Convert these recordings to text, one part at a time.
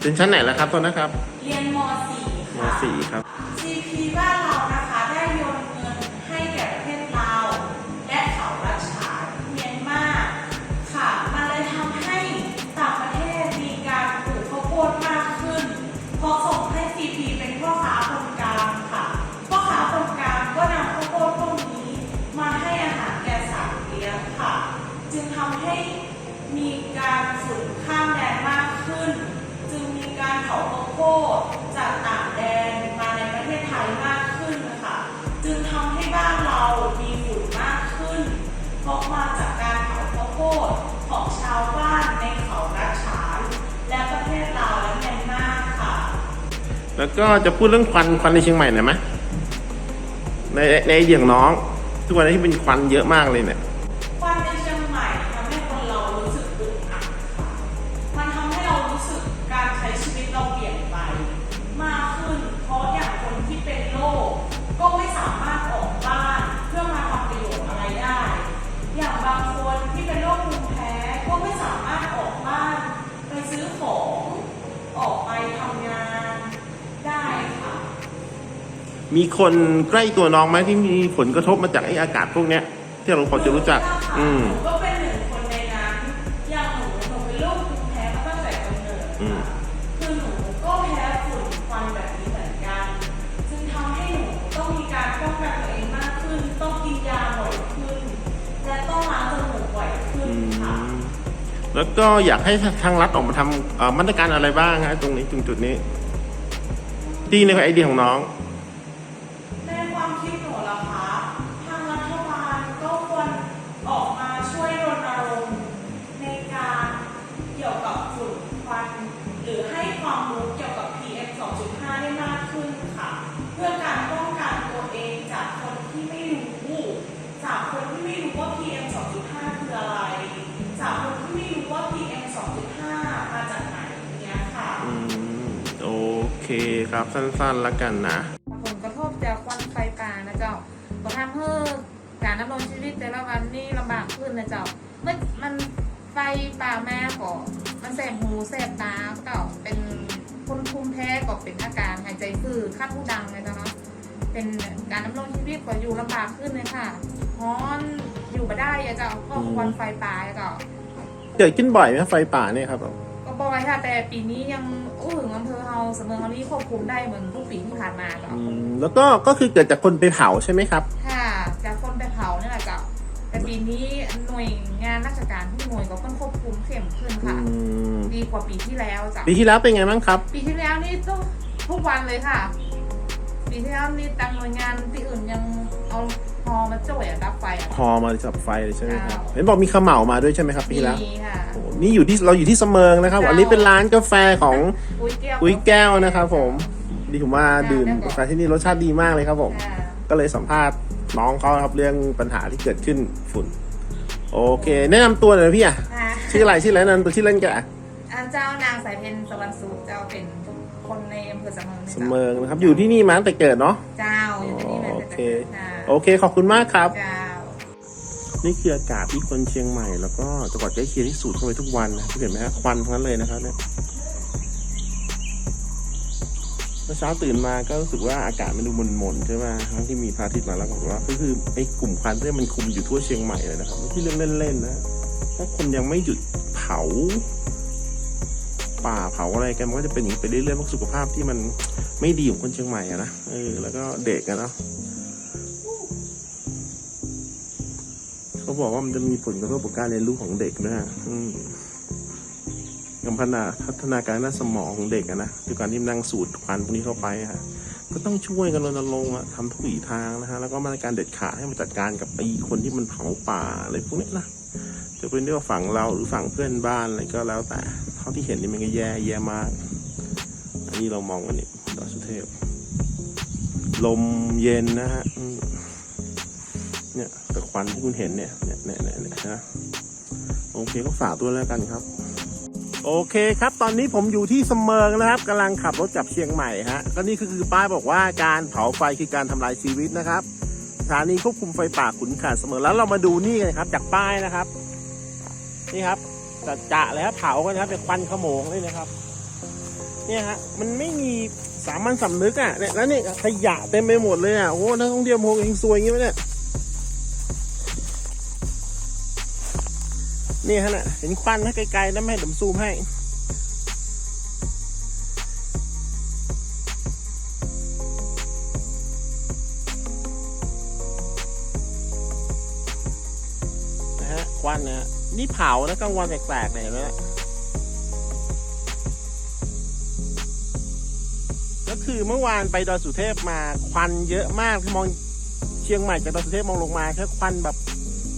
เป็นชั้นไหนแล้วครับตอนนะครับ เรียนม .4 มค่ะสี่ครับ CP บ้านเรา แล้วก็จะพูดเรื่องควันควันในเชียงใหม่หน่อยไหมในในไอเดียงน้อง ทุกวันนี้ที่เป็นควันเยอะมากเลยเนี่ย มีคนใกล้ตัวน้องไหมที่มีผลกระทบมาจากไออากาศพวกเนี้ยที่เราพอจะรู้จัก อืม หนูก็เป็นหนึ่งคนในนั้นอย่างหนูหนูเป็นโรคภูมิแพ้มาตั้งแต่กำเนิดอืม คือหนูก็แพ้ฝุ่นควันแบบนี้เหมือนกันจึงทำให้หนูต้องมีการป้องกันตัวเองมากขึ้น ต้องกินยาบ่อยขึ้น และต้องล้างจมูกบ่อยขึ้นอืค่ะมแล้วก็อยากให้ทางรัฐออกมาทำเอ่อมาตรการอะไรบ้างฮะตรงนี้ตรงจุดนี้ ที่ในไอเดียของน้อง เคครับสั้นๆแล้วกันนะ ผลกระทบจากควันไฟป่านะเจ้าก็ทำให้การดำรงชีวิตแต่ละวันนี่ลำบากขึ้นนะเจ้าเมื่อมันไฟป่าแม่ก็มันแสบหูแสบตาเจ้าเป็นคนภูมิแพ้ก็เป็นอาการหายใจฝืดคัดหูดังเลยเจ้าเนาะเป็นการดำรงชีวิตก็อยู่ลำบากขึ้นเลยค่ะฮ้อนอยู่มาได้อะเจ้าเพราะควันไฟป่าอะเจ้าเกิดขึ้นบ่อยไหมไฟป่าเนี่ยครับก็ บอกไว้ค่ะ แต่ปีนี้ยังอู้ถึงอำเภอเฮาเสมอเฮานี้ควบคุมได้เหมือนทุกปีที่ผ่านมาเจ้าอืมแล้วก็ก็คือเกิดจากคนไปเผาใช่ไหมครับ ค่ะจากคนไปเผาเนี่ยแหละเจ้าแต่ปีนี้หน่วยงานราชการทุกหน่วยก็เพิ่มควบคุมเข้มขึ้นอืค่ะ มดีกว่าปีที่แล้วจ้ะปีที่แล้วเป็นไงบ้างครับ ปีที่แล้วนี่ต้องทุกวันเลยค่ะ ปีที่แล้วนี่ตังหน่วยงานที่อื่นยังเอา ฮอมาจ่วยอะดับไฟอะ พอมาจับไฟเลยใช่ไหมครับครับเห็นบอกมีเขม่ามาด้วยใช่ไหมครับปีที่แล้วมีค่ะ โอ้นี่อยู่ที่เราอยู่ที่เสมิงนะครับครับอันนี้เป็นร้านกาแฟของอุ้ยแก้วอุ้ยแก้วนะครับ ผมดีผมว่าดื่มกาแฟที่นี่รสชาติดีมากเลยครับผม ค่ะก็เลยสัมภาษณ์น้องเขาครับเรื่องปัญหาที่เกิดขึ้นฝุ่น โอเค แนะนำตัวหน่อยพี่อะค่ะชื่ออะไรชื่ออะไรนั่นตัวชื่อเล่นแกอะอันเจ้านางสายเพนสวรรค์สูตรเจ้าเป็นคนในอำเภอสำเมิงเสนะมิงนะครับ อยู่ที่นี่มาตั้งแต่เกิดเนาะ เจ้าอยู่ที่นี่เลยโอเคค่ะ โอเค ขอบคุณมากครับ เจ้า นี่คืออากาศที่คนเชียงใหม่แล้วก็จังหวัดใกล้เคียงที่สูดเข้าไปทุกวันนะที่เห็นไหมฮะควันทั้งนั้นเลยนะครับเนี่ยเมื่อเช้าตื่นมาก็รู้สึกว่าอากาศมันดูหม่นๆใช่ไหมทั้งที่มีพระอาทิตย์มาแล้วก็บอกว่าก็คือไอ้กลุ่มควันเนี่ยมันคุมอยู่ทั่วเชียงใหม่เลยนะครับไม่ใช่เรื่องเล่นๆนะถ้าคนยังไม่หยุดเผา ป่าเผาอะไรกันมันก็จะเป็นอย่างนี้ไปเรื่อยๆเพราะสุขภาพที่มันไม่ดีของคนเชียงใหม่อะนะเออแล้วก็เด็กอะเนาะ เขาบอกว่ามันจะมีผลกระทบกับการเรียนรู้ของเด็กนะฮะกับพัฒนาพัฒนาการด้านสมองของเด็กอะนะด้วยการที่นั่งสูดควันพวกนี้เข้าไปฮะก็ต้องช่วยกันรณรงค์ทำทุกวิถีทางนะฮะแล้วก็มาตรการเด็ดขาดให้มาจัดการกับไอ้คนที่มันเผาป่าอะไรพวกนี้นะจะเป็นเรื่องฝั่งเราหรือฝั่งเพื่อนบ้านอะไรก็แล้วแต่เท่าที่เห็นนี่มันก็แย่แย่มาก อันนี้เรามองกันนี่ดอยสุเทพ ลมเย็นนะฮะ เนี่ยแต่ควันที่คุณเห็นเนี่ยเนี่ยเนี่ยเนี่ยนี่ยนะโอเคก็ฝากด้วยแล้วกันครับ โอเคครับ ตอนนี้ผมอยู่ที่เสมิงนะครับกำลังขับรถกลับเชียงใหม่ฮะก็นี่คือป้ายบอกว่าการเผาไฟคือการทำลายชีวิตนะครับสถานีควบคุมไฟป่าขุนขาดเสมิงแล้วเรามาดูนี่กันครับ จากป้ายนะครับ นี่ครับจะจะแล้วเผากันนะครับเป็นควันขโมงเลยนะครับ เนี่ยฮะมันไม่มีสามัญสำนึกอะเนี่ยแล้วเนี่ยขยะเต็มไปหมดเลยอะโอ้นักท่องเที่ยวโมงเองซวยอย่างงี้ไหมเนี่ย นี่ฮะน่ะเห็นควันนะไกลๆนะไม่ให้ผมซูมให้ นะฮะ ควันนะฮะนี่เผานะกลางวันแสกๆเนี่ยเห็นไหมฮะก็คือเมื่อวานไปดอยสุเทพมาควันเยอะมากมองเชียงใหม่จากดอยสุเทพมองลงมาแค่ควันแบบ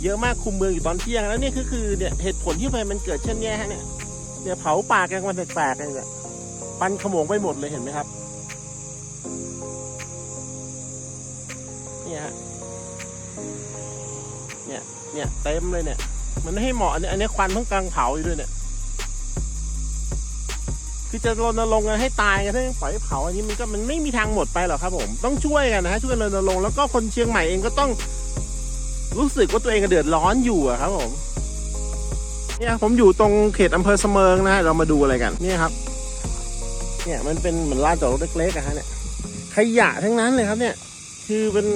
เยอะมากคุมเมืองอยู่ตอนเที่ยง แล้วนี่ก็คือเนี่ยเหตุผลที่ทำไมมันเกิดเช่นนี้ฮะเนี่ยเนี่ยเผาป่ากลางวันแปลกๆเลยเนี่ยควันขโมงไปหมดเลยเห็นไหมครับเนี่ยฮะเนี่ยเนี่ยเต็มเลยเนี่ย มันไม่ให้เหมาะอันนี้อันนี้ควันเพิ่งกำลังเผาอยู่ด้วยเนี่ย คือจะรณรงค์กันให้ตายกันถ้ายังปล่อยให้เผาอันนี้มันก็มันไม่มีทางหมดไปหรอกครับผมต้องช่วยกันนะฮะช่วยรณรงค์แล้วก็คนเชียงใหม่เองก็ต้อง รู้สึกว่าตัวเองเดือดร้อนอยู่อะครับผมเนี่ยผมอยู่ตรงเขตอำเภอเสมิงนะฮะเรามาดูอะไรกันเนี่ยครับ เนี่ยมันเป็นเหมือนลานจอดรถเล็กๆอะฮะเนี่ยขยะทั้งนั้นเลยครับเนี่ย คือเป็น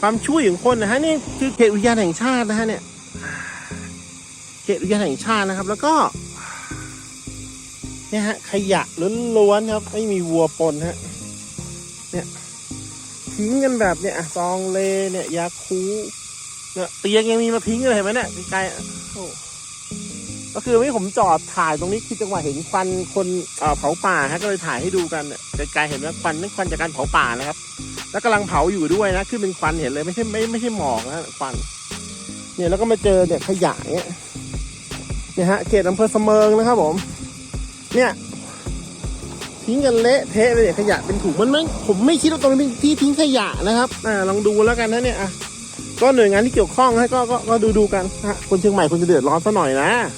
ความช่วยของคนนะฮะนี่คือเขตอุทยานแห่งชาตินะฮะเนี่ยเขตอุทยานแห่งชาตินะครับ แล้วก็เนี่ยฮะขยะล้วนๆครับ ไม่มีวัวปนฮะเนี่ยทิ้งกันแบบเนี่ยซองเลเนี่ยยาคู เนี่ยเตียงยังมีมาทิ้งเลยเห็นไหมเนี่ยไกลๆอะโอ้ก็คือไม่ผมจอดถ่ายตรงนี้คือจังหวะเห็นควันคนเอ่อเผาป่าฮะก็เลยถ่ายให้ดูกันเนี่ยไกลๆเห็นว่าควันนั่นควันจากการเผาป่านะครับ แล้วกำลังเผาอยู่ด้วยนะขึ้นเป็นควันเห็นเลยไม่ใช่ไม่ไม่ใช่หมอกนะควันเนี่ยแล้วก็มาเจอเนี่ยขยะเนี่ยเนี่ยฮะเขตอำเภอเสมิงนะครับผม เนี่ยทิ้งกันเละเทะเลยเนี่ยขยะเป็นถุงมันไม่ผมไม่คิดว่าตรงนี้เป็นที่ทิ้งขยะนะครับอ่าลองดูแล้วกันนะเนี่ยอะ ก็หน่วยงานที่เกี่ยวข้องให้ก็ก็ก็ดูดูกันฮะคนเชียงใหม่คนจะเดือดร้อนซะหน่อยนะ